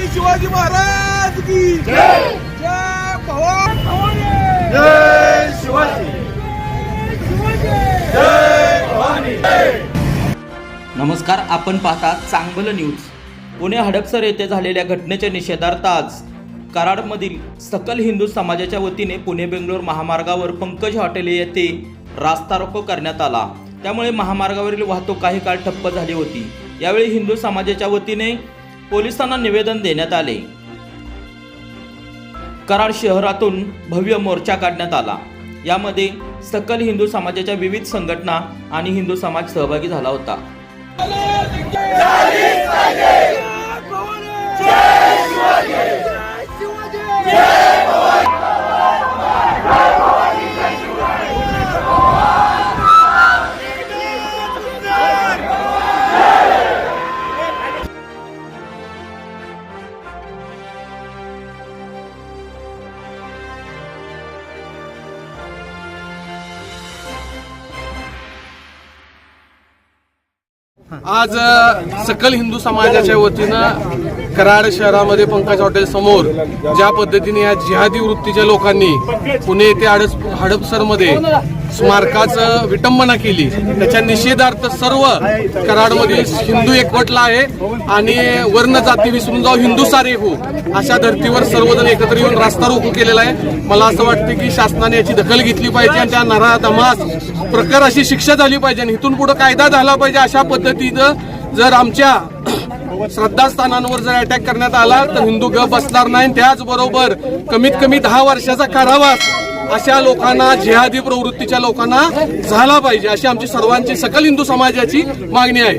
छत्रपती शिवाजी महाराज की जय! भवानी! जय शिवाजी! जय भवानी! नमस्कार आपण पाहता चांगलं न्यूज. पुणे हडपसर येथे झालेल्या घटनेच्या निषेधार्थ आज. कराडमधील सकल हिंदू समाजाच्या वतीने पुणे बेंगलोर महामार्गावर पंकज हॉटेल येथे रास्ता रोको करण्यात आला. त्यामुळे महामार्गावरील वाहतूक काही काळ ठप्प झाली होती. यावेळी हिंदू समाजाच्या वतीने पोलिसांना निवेदन देण्यात आले. कराड शहरातून भव्य मोर्चा काढण्यात आला. यामध्ये सकल हिंदू समाजाच्या विविध संघटना आणि हिंदू समाज सहभागी झाला होता. आज सकल हिंदू समाजाच्या वतीनं कराड शहरामध्ये पंकज हॉटेल समोर ज्या पद्धतीने या जिहादी वृत्तीच्या लोकांनी पुणे येथे हडस हडपसरमध्ये स्मारकाचं विटंबना केली. त्याच्या निषेधार्थ सर्व कराडमधील हिंदू एकवटला आहे आणि वर्ण जाती विसरून जाऊ हिंदू सारे हो अशा धर्तीवर सर्वजण एकत्र येऊन रास्ता रोको केलेला आहे. मला असं वाटतं की शासनाने याची दखल घेतली पाहिजे आणि त्या नरा दमास प्रकार अशी शिक्षा झाली पाहिजे आणि इथून पुढे कायदा झाला पाहिजे अशा पद्धतीनं जर आमच्या श्रद्धास्थानांवर जर अटॅक करण्यात आला तर हिंदू ग बसणार नाही. त्याचबरोबर कमीत कमी दहा वर्षाचा कारावास अशा लोकांना जिहादी प्रवृत्तीच्या लोकांना झाला पाहिजे अशी आमची सर्वांची सकल हिंदू समाजाची मागणी आहे.